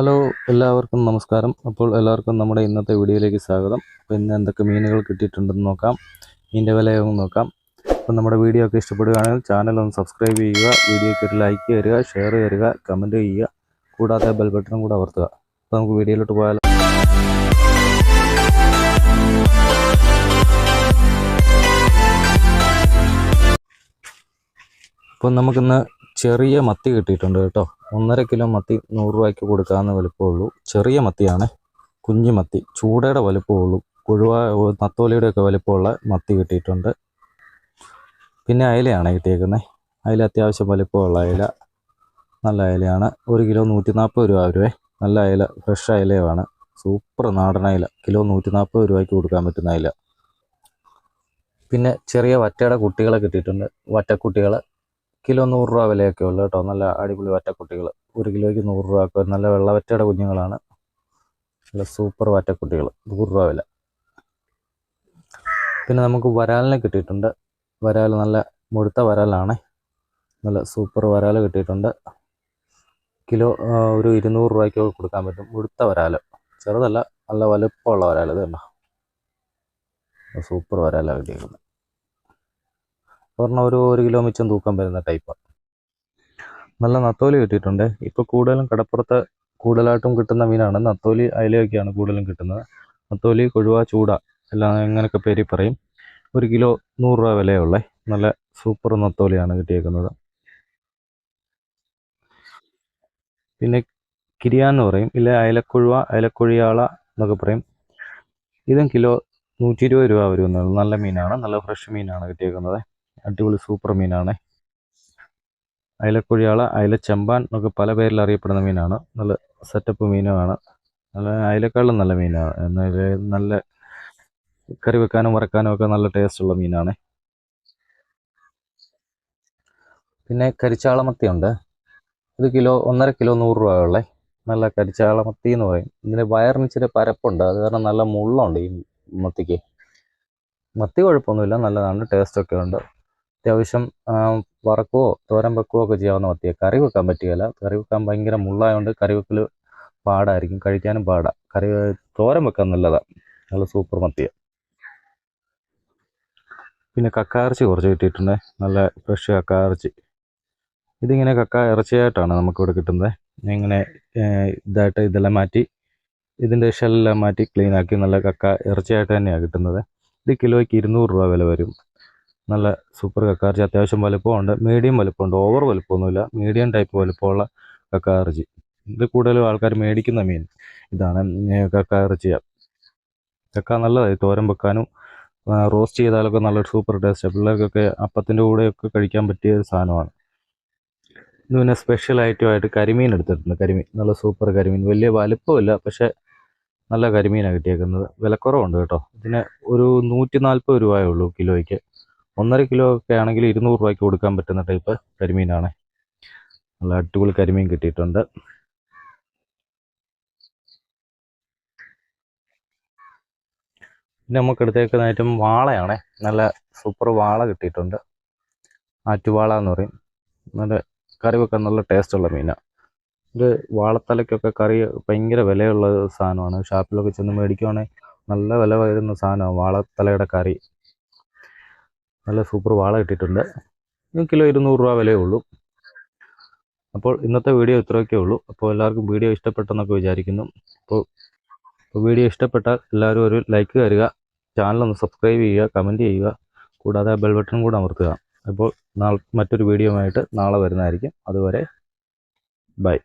Hello എല്ലാവർക്കും നമസ്കാരം. അപ്പോൾ എല്ലാവർക്കും നമ്മുടെ ഇന്നത്തെ വീഡിയോയിലേക്ക് സ്വാഗതം. അപ്പോൾ ഇന്ന് എന്തൊക്കെ മീനുകൾ കിട്ടിയിട്ടുണ്ടെന്ന് നോക്കാം. മീനിന്റെ വിലയൊന്ന് നോക്കാം. അപ്പോൾ നമ്മുടെ വീഡിയോ ഒക്കെ ഇഷ്ടപ്പെടുകയാണെങ്കിൽ ചാനൽ ഒന്ന് സബ്സ്ക്രൈബ് ചെയ്യുക വീഡിയോയ്ക്ക് ഒരു ലൈക്ക് തരിക ഷെയർ തരിക കമന്റ് ചെയ്യുക. കൂടാതെ ബെൽ ബട്ടണും കൂടെ അമർത്തുക. അപ്പോൾ നമുക്ക് വീഡിയോയിലോട്ട് പോയാലോ. അപ്പോൾ നമുക്കിന്ന് ചെറിയ മത്തി കിട്ടിയിട്ടുണ്ട് കേട്ടോ. ഒന്നര കിലോ മത്തി നൂറ് രൂപയ്ക്ക് കൊടുക്കാവുന്ന വലുപ്പമുള്ളൂ. ചെറിയ മത്തിയാണ് കുഞ്ഞു മത്തി. ചൂടയുടെ വലുപ്പമുള്ളൂ. കുഴുവ നത്തോലിയുടെ ഒക്കെ വലുപ്പമുള്ള മത്തി കിട്ടിയിട്ടുണ്ട്. പിന്നെ അയലയാണ് കിട്ടിയേക്കുന്നത്. അയല അത്യാവശ്യം വലുപ്പമുള്ള അയല. നല്ല അയലയാണ്. ഒരു കിലോ നൂറ്റി നാൽപ്പത് രൂപ വരുവേ നല്ല അയല ഫ്രഷ് അയലയാണ് സൂപ്പർ നാടൻ അയല. കിലോ നൂറ്റി നാൽപ്പത് രൂപയ്ക്ക് കൊടുക്കാൻ പറ്റുന്ന അയല. പിന്നെ ചെറിയ വറ്റയുടെ കുട്ടികളെ കിട്ടിയിട്ടുണ്ട്. വറ്റക്കുട്ടികൾ കിലോ നൂറ് രൂപ വിലയൊക്കെ ഉള്ളു കേട്ടോ. നല്ല അടിപൊളി വറ്റക്കുട്ടികൾ. ഒരു കിലോയ്ക്ക് നൂറ് രൂപ നല്ല വെള്ളവറ്റയുടെ കുഞ്ഞുങ്ങളാണ്. നല്ല സൂപ്പർ വറ്റക്കുട്ടികൾ. നൂറ് രൂപ വില. പിന്നെ നമുക്ക് വരാലിനെ കിട്ടിയിട്ടുണ്ട്. വരാൽ നല്ല മുഴുത്ത വരാലാണ്. നല്ല സൂപ്പർ വരാൽ കിട്ടിയിട്ടുണ്ട്. കിലോ ഒരു ഇരുന്നൂറ് രൂപയ്ക്ക് കൊടുക്കാൻ പറ്റും. മുഴുത്ത വരാൽ. ചെറുതല്ല നല്ല വലുപ്പമുള്ള വരാൽ ഇത് കണ്ടോ. സൂപ്പർ വരാലാണ് കിട്ടിയിരിക്കുന്നത്. ഒരെണ്ണം ഒരു ഒരു കിലോ മിച്ചം തൂക്കം വരുന്ന ടൈപ്പാണ് നല്ല നത്തോലി കിട്ടിയിട്ടുണ്ട്. ഇപ്പോൾ കൂടുതലും കടപ്പുറത്ത് കൂടുതലായിട്ടും കിട്ടുന്ന മീനാണ്. നത്തോലി അയലയൊക്കെയാണ് കൂടുതലും കിട്ടുന്നത്. നത്തോലി കൊഴുവ ചൂട എല്ലാം എങ്ങനെയൊക്കെ പേര് പറയും. ഒരു കിലോ നൂറ് രൂപ വിലയുള്ളേ. നല്ല സൂപ്പർ നത്തോലിയാണ് കിട്ടിയേക്കുന്നത്. പിന്നെ കിരിയാന്ന് പറയും. ഇല്ല അയലക്കൊഴുവ അയലക്കൊഴിയാള എന്നൊക്കെ പറയും. ഇതും കിലോ നൂറ്റി ഇരുപത് രൂപ വരുന്നത് നല്ല മീനാണ്. നല്ല ഫ്രഷ് മീനാണ് കിട്ടിയേക്കുന്നത്. അടിപൊളി സൂപ്പർ മീനാണ്. അയലക്കുഴിയാള അയല ചെമ്പാൻ എന്നൊക്കെ പല പേരിൽ അറിയപ്പെടുന്ന മീനാണ്. നല്ല സെറ്റപ്പ് മീനുമാണ്. നല്ല അയലക്കാളും നല്ല മീനാണ്. എന്നാൽ നല്ല കറി വെക്കാനും വറക്കാനും ഒക്കെ നല്ല ടേസ്റ്റുള്ള മീനാണ്. പിന്നെ കരിച്ചാളമത്തി ഉണ്ട് ഇത് കിലോ ഒന്നര കിലോ നൂറ് രൂപ ഉള്ളേ. നല്ല കരിച്ചാളമത്തി എന്ന് പറയും. ഇതിന് വയറിന് ഇച്ചിരി പരപ്പുണ്ട്. അത് കാരണം നല്ല മുള്ളുണ്ട് ഈ മത്തിക്ക്. മത്തി കുഴപ്പമൊന്നുമില്ല. നല്ലതാണ്. ടേസ്റ്റൊക്കെ ഉണ്ട്. അത്യാവശ്യം വറക്കുവോ തോരൻ വെക്കുകയോ ഒക്കെ ചെയ്യാവുന്ന മത്തിയാണ് കറി വെക്കാൻ പറ്റുകയില്ല. കറി വെക്കാൻ ഭയങ്കര മുള്ളായതുകൊണ്ട് കറി വെക്കൽ പാടായിരിക്കും കഴിക്കാനും പാടാ. കറി തോരൻ വെക്കാൻ നല്ലതാണ് നല്ല സൂപ്പർ മത്തിയാണ് പിന്നെ കക്കായിറച്ചി കുറച്ച് കിട്ടിയിട്ടുണ്ട്. നല്ല ഫ്രഷ് കക്കായിറച്ചി. ഇതിങ്ങനെ കക്ക ഇറച്ചിയായിട്ടാണ് നമുക്കിവിടെ കിട്ടുന്നത്. ഇങ്ങനെ ഇതായിട്ട് ഇതെല്ലാം മാറ്റി ഇതിന്റെ ഷെല്ലെല്ലാം മാറ്റി ക്ലീനാക്കി നല്ല കക്ക ഇറച്ചിയായിട്ട് തന്നെയാണ് കിട്ടുന്നത്. ഇത് കിലോയ്ക്ക് ഇരുന്നൂറ് രൂപ വില വരും. നല്ല സൂപ്പർ കക്കാർജി. അത്യാവശ്യം വലുപ്പമുണ്ട്. മീഡിയം വലുപ്പമുണ്ട്. ഓവർ വലുപ്പമൊന്നുമില്ല. മീഡിയം ടൈപ്പ് വലുപ്പമുള്ള കക്കാർജി. ഇത് കൂടുതലും ആൾക്കാർ മേടിക്കുന്ന മീൻ. ഇതാണ് കക്കാർജിയ. കക്ക നല്ലതായി. തോരൻ വെക്കാനും റോസ്റ്റ് ചെയ്താലൊക്കെ നല്ലൊരു സൂപ്പർ ടേസ്റ്റ് പിള്ളേർക്കൊക്കെ അപ്പത്തിന്റെ കൂടെയൊക്കെ കഴിക്കാൻ പറ്റിയ ഒരു സാധനമാണ്. ഇത് പിന്നെ സ്പെഷ്യൽ ഐറ്റമായിട്ട് കരിമീൻ എടുത്തിട്ടുണ്ട്. കരിമീൻ. നല്ല സൂപ്പർ കരിമീൻ. വലിയ വലുപ്പമില്ല പക്ഷേ നല്ല കരിമീനാണ് കിട്ടിയേക്കുന്നത്. വിലക്കുറവുണ്ട് കേട്ടോ. ഇതിന് ഒരു നൂറ്റി നാൽപ്പത് രൂപയേ ഉള്ളൂ കിലോയ്ക്ക്. ഒന്നര കിലോ ഒക്കെ ആണെങ്കിൽ ഇരുന്നൂറ് രൂപയ്ക്ക് കൊടുക്കാൻ പറ്റുന്ന ടൈപ്പ് കരിമീനാണ്. നല്ല അടിപൊളി കരിമീൻ കിട്ടിയിട്ടുണ്ട്. പിന്നെ നമുക്ക് എടുത്തേക്കുന്ന ഐറ്റം വാളയാണ്. നല്ല സൂപ്പർ വാള കിട്ടിയിട്ടുണ്ട്. ആറ്റുവാള എന്ന് പറയും. നല്ല കറി വെക്കാൻ നല്ല ടേസ്റ്റുള്ള മീനാണ് ഇത് വാളത്തലയ്ക്കൊക്കെ കറി ഭയങ്കര വിലയുള്ള സാധനമാണ്. ഷാപ്പിലൊക്കെ ചെന്ന് മേടിക്കുവാണെങ്കിൽ നല്ല വില വരുന്ന സാധനമാണ് വാളത്തലയുടെ കറി. നല്ല സൂപ്പർ വാള കിട്ടിയിട്ടുണ്ട്. കിലോ ഇരുന്നൂറ് രൂപ വിലയേ ഉള്ളൂ. അപ്പോൾ ഇന്നത്തെ വീഡിയോ ഇത്രയൊക്കെ ഉള്ളൂ. അപ്പോൾ എല്ലാവർക്കും വീഡിയോ ഇഷ്ടപ്പെട്ടെന്നൊക്കെ വിചാരിക്കുന്നു. അപ്പോൾ വീഡിയോ ഇഷ്ടപ്പെട്ടാൽ എല്ലാവരും ഒരു ലൈക്ക് തരിക. ചാനൽ ഒന്ന് സബ്സ്ക്രൈബ് ചെയ്യുക കമന്റ് ചെയ്യുക. കൂടാതെ ബെൽ ബട്ടൺ കൂടെ അമർത്തുക. അപ്പോൾ നാളെ മറ്റൊരു വീഡിയോ ആയിട്ട് നാളെ വരുന്നതായിരിക്കും. അതുവരെ ബൈ.